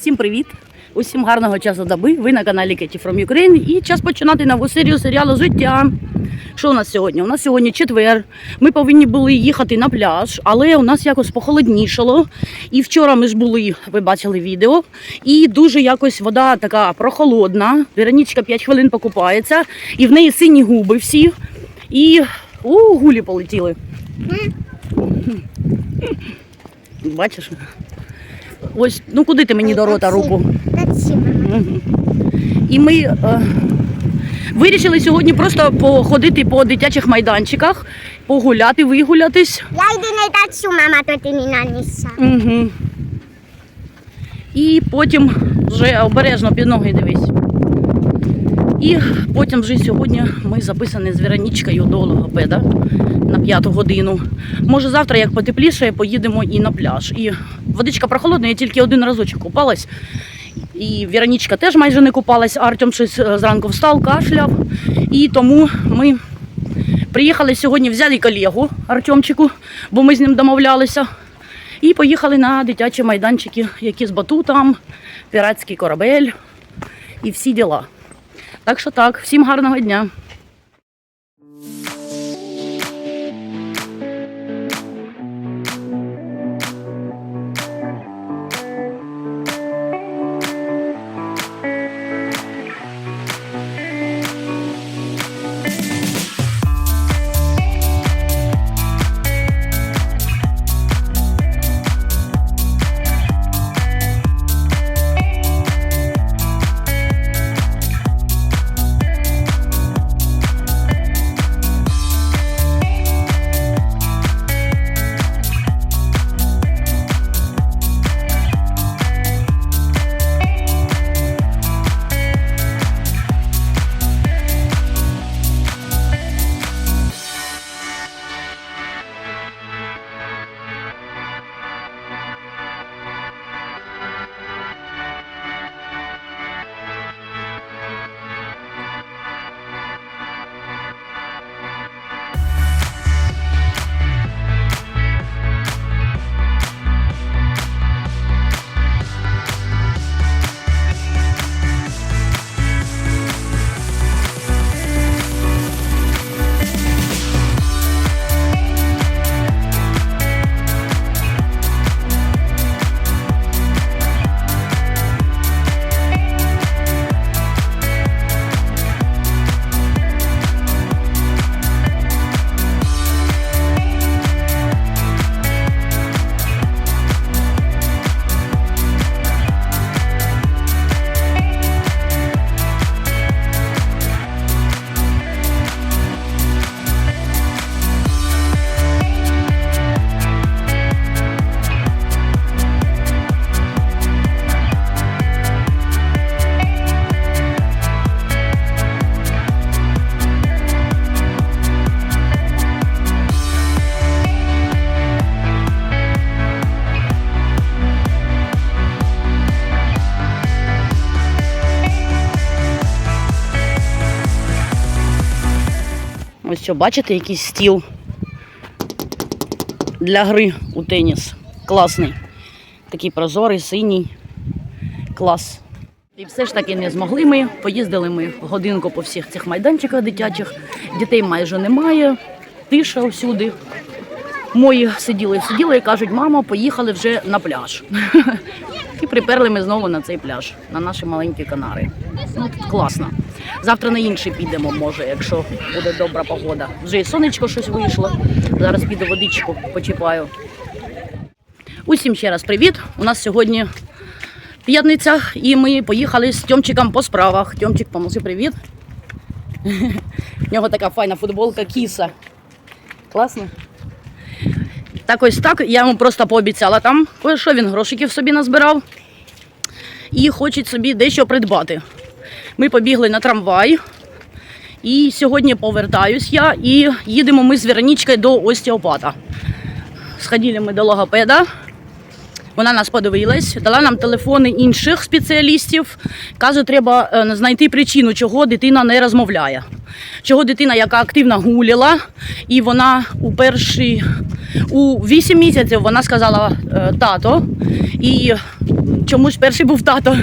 Усім привіт! Усім гарного часу доби. Ви на каналі Кеті From Ukraine і час починати нову серію серіалу Життя. Що у нас сьогодні? У нас сьогодні четвер. Ми повинні були їхати на пляж, але у нас якось похолоднішало. І вчора ми ж були, ви бачили відео, і дуже якось вода така прохолодна. Веронічка 5 хвилин покупається, і в неї сині губи всі. І у гулі полетіли. Бачиш? Ось, ну куди ти мені до рота руку? І ми е, вирішили сьогодні просто походити по дитячих майданчиках, погуляти, вигулятись. Я йду на тацю, мама, то ти не наніса. Угу. І потім вже обережно під ноги дивись. І потім вже сьогодні ми записані з Веронічкою до логопеда на п'яту годину. Може завтра, як потепліше, поїдемо і на пляж. І водичка прохолодна, я тільки один разочок купалась. І Веронічка теж майже не купалась, Артем щось е, зранку встав, кашляв. І тому ми приїхали сьогодні, взяли колегу Артемчику, бо ми з ним домовлялися. І поїхали на дитячі майданчики, які з батутом, піратський корабель і всі діла. Так що так, всім гарного дня. Що, бачите, якийсь стіл для гри у теніс. Класний. Такий прозорий, синій. Клас. І все ж таки не змогли ми. Поїздили ми годинку по всіх цих майданчиках дитячих. Дітей майже немає. Тиша всюди. Мої сиділи, сиділи і кажуть, мамо, поїхали вже на пляж. І приперли ми знову на цей пляж, на наші маленькі канари. Ну, тут класно. Завтра на інший підемо, може, якщо буде добра погода. Вже і сонечко щось вийшло. Зараз піду водичку почіпаю. Усім ще раз привіт. У нас сьогодні п'ятниця, і ми поїхали з Тьомчиком по справах. Тьомчик, помоси привіт. У нього така файна футболка кіса. Класно? Так ось так. Я йому просто пообіцяла там, що він грошиків собі назбирав. І хоче собі дещо придбати. Ми побігли на трамвай. І сьогодні повертаюсь я і їдемо ми з Веронічкою до остеопата. Сходили ми до логопеда. Вона нас подивилась, дала нам телефони інших спеціалістів. Каже, треба е, знайти причину, чого дитина не розмовляє. Чого дитина, яка активно гуляла, і вона у перші у 8 місяців вона сказала е, тато. І чому ж перший був тато.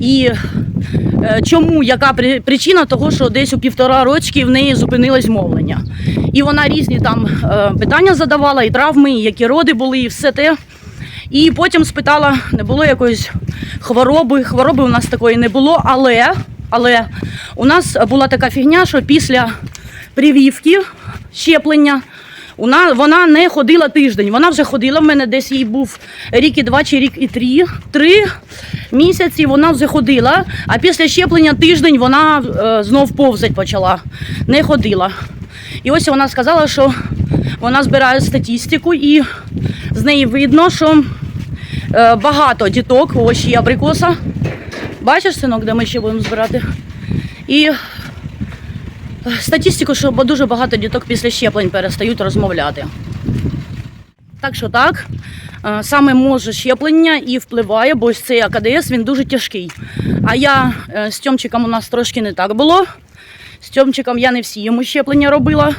І е, чому, яка причина того, що десь у півтора рочки в неї зупинилось мовлення. І вона різні там е, питання задавала, і травми, і які роди були, і все те. І потім спитала, не було якоїсь хвороби. Хвороби у нас такої не було, але, але у нас була така фігня, що після прививки, щеплення, вона, вона не ходила тиждень. Вона вже ходила. В мене десь їй був рік і два чи рік і три. Три місяці вона вже ходила, а після щеплення тиждень вона е, знов повзать почала. Не ходила. І ось вона сказала, що вона збирає статистику, і з неї видно, що е, багато діток, ось ще абрикоса. Бачиш, синок, де ми ще будемо збирати? І статистику, що дуже багато діток після щеплень перестають розмовляти. Так що так, е, саме може щеплення і впливає, бо ось цей АКДС він дуже тяжкий. А я е, з Тьомчиком у нас трошки не так було. З Тьомчиком я не всі йому щеплення робила,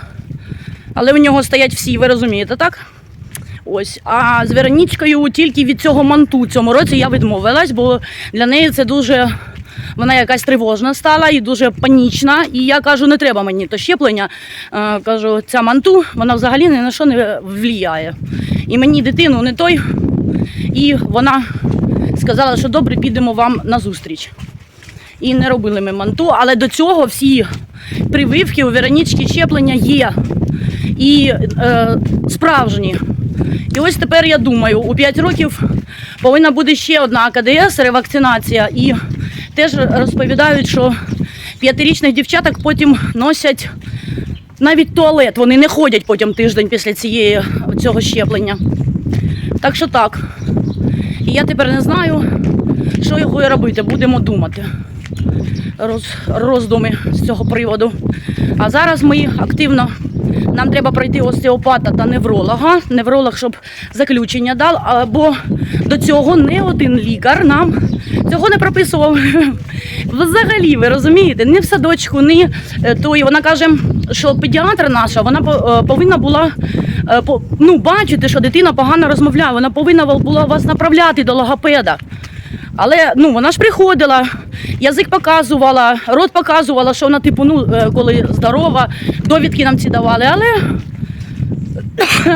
але в нього стоять всі, ви розумієте, так? Ось, а з Веронічкою тільки від цього манту цьому році я відмовилась, бо для неї це дуже. Вона якась тривожна стала і дуже панічна. І я кажу, не треба мені то щеплення. Е, кажу, ця манту вона взагалі ні на що не впливає. І мені дитину не той. І вона сказала, що добре, підемо вам на зустріч. І не робили ми манту, але до цього всі прививки у Веронічки щеплення є. І е, справжні. І ось тепер я думаю, у 5 років повинна бути ще одна АКДС, ревакцинація. І теж розповідають, що п'ятирічних дівчаток потім носять навіть туалет. Вони не ходять потім тиждень після цієї, цього щеплення. Так що так. І я тепер не знаю, що його робити. Будемо думати. Роз, роздуми з цього приводу. А зараз ми активно нам треба пройти остеопата та невролога. Невролог, щоб заключення дав, або до цього не один лікар нам цього не прописував. Взагалі, ви розумієте, ні в садочку, ні е, той. Вона каже, що педіатр наша вона е, повинна була е, ну, бачити, що дитина погано розмовляє. Вона повинна була вас направляти до логопеда. Але ну вона ж приходила, язик показувала, рот показувала, що вона, типу, ну, е, коли здорова, довідки нам ці давали, але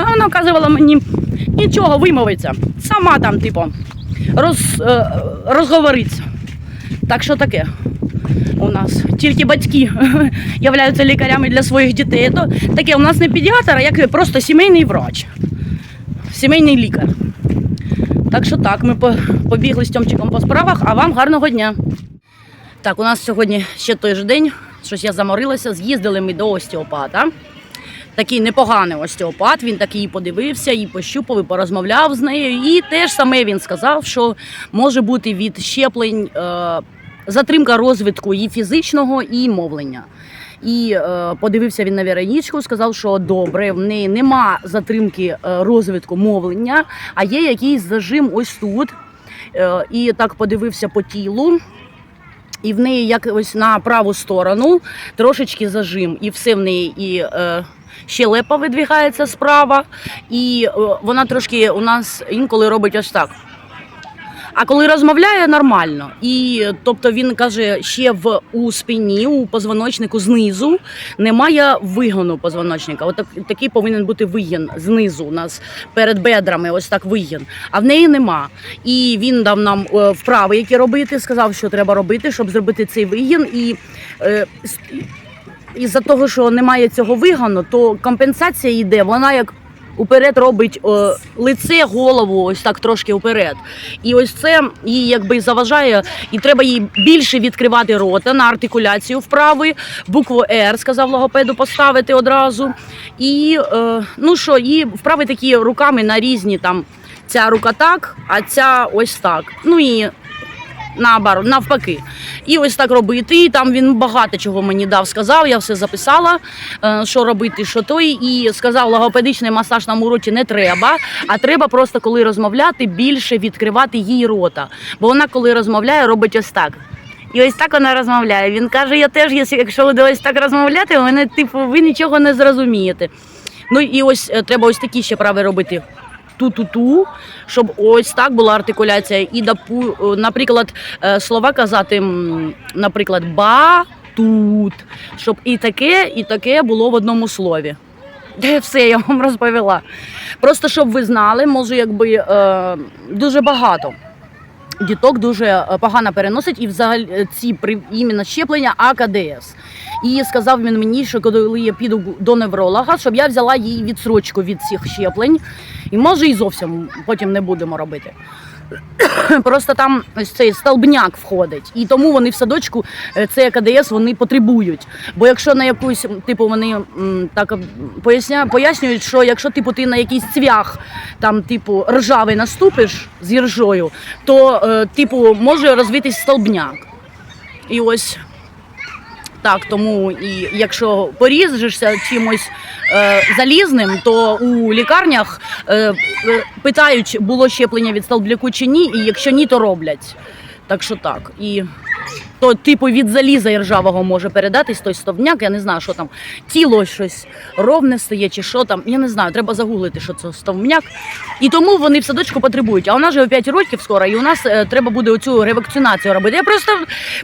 вона вказувала мені нічого вимовиться. Сама там, типу, роз, е, розговориться. Так що таке у нас. Тільки батьки являються лікарями для своїх дітей. То таке у нас не педіатр, а як просто сімейний врач, сімейний лікар. Так що так, ми побігли з Тьомчиком по справах, а вам гарного дня. Так, у нас сьогодні ще той же день, щось я заморилася, з'їздили ми до остеопата. Такий непоганий остеопат, він такий подивився, і пощупав, і порозмовляв з нею. І теж саме він сказав, що може бути від щеплень е, затримка розвитку і фізичного, і мовлення. І е, подивився він на Веронічку, сказав, що добре, в неї нема затримки е, розвитку мовлення, а є якийсь зажим ось тут. Е, і так подивився по тілу. І в неї як ось на праву сторону трошечки зажим, і все в неї і е, щелепа видвігається справа, і е, вона трошки у нас інколи робить ось так. А коли розмовляє нормально, і тобто він каже, ще в у спині, у позвоночнику знизу немає вигону позвоночника. От так, такий повинен бути вигін знизу у нас перед бедрами, ось так вигін. А в неї нема. І він дав нам е, вправи, які робити, сказав, що треба робити, щоб зробити цей вигін. І е, із-за того, що немає цього вигону, то компенсація йде, вона як уперед робить е, лице, голову, ось так трошки вперед. І ось це їй якби заважає, і треба їй більше відкривати рота на артикуляцію вправи, букву Р, сказав логопеду, поставити одразу. І е, ну що, і вправи такі руками на різні там. Ця рука так, а ця ось так. Ну і наоборот, навпаки. І ось так робити. І там він багато чого мені дав, сказав, я все записала, е, що робити, що той. І сказав, логопедичний масаж нам уроці не треба, а треба просто, коли розмовляти, більше відкривати їй рота. Бо вона, коли розмовляє, робить ось так. І ось так вона розмовляє. Він каже: я теж, якщо- ви ось так розмовляти, мене, типу, ви нічого не зрозумієте. Ну і ось е, треба ось такі ще прави робити. Ту-ту-ту, щоб ось так була артикуляція. І, наприклад, е, слова казати, наприклад, ба. Тут, щоб і таке, і таке було в одному слові. Все я вам розповіла. Просто щоб ви знали, може, якби е, дуже багато. Діток дуже е, погано переносить і взагалі е, ці іменно щеплення АКДС. І сказав він мені, що коли я піду до невролога, щоб я взяла їй відсрочку від цих щеплень. І може і зовсім потім не будемо робити. Просто там ось цей столбняк входить, і тому вони в садочку е, цей АКДС вони потребують. Бо якщо на якусь, типу, вони так поясня, пояснюють, що якщо типу ти на якийсь цвях, там, типу, ржавий наступиш з іржою, то е, типу може розвитись столбняк. І ось так, тому і якщо поріжешся чимось е, залізним, то у лікарнях е, е, питають, було щеплення від столбляку чи ні, і якщо ні, то роблять. Так що так. І то, типу, від заліза і ржавого може передатись той стовбняк. Я не знаю, що там тіло щось ровне стає, чи що там. Я не знаю, треба загуглити, що це стовбняк. І тому вони в садочку потребують. А у нас же 5 років скоро, і у нас е, треба буде оцю ревакцинацію робити. Я просто,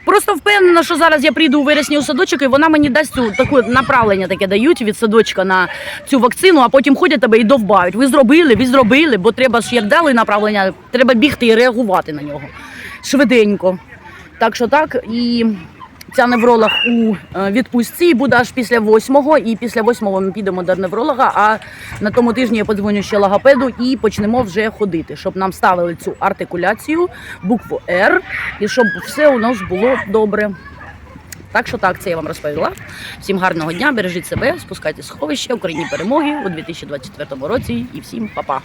просто впевнена, що зараз я прийду у вересні у садочок, і вона мені дасть цю таку направлення таке дають від садочка на цю вакцину, а потім ходять тебе і довбають. Ви зробили, ви зробили, бо треба ж як дали направлення, треба бігти і реагувати на нього швиденько. Так що так, і ця невролог у е, відпустці буде аж після восьмого. І після восьмого ми підемо до невролога. А на тому тижні я подзвоню ще логопеду і почнемо вже ходити, щоб нам ставили цю артикуляцію, букву Р, і щоб все у нас було добре. Так що так, це я вам розповіла. Всім гарного дня, бережіть себе, спускайте сховище, Україні перемоги у 2024 році і всім па-па.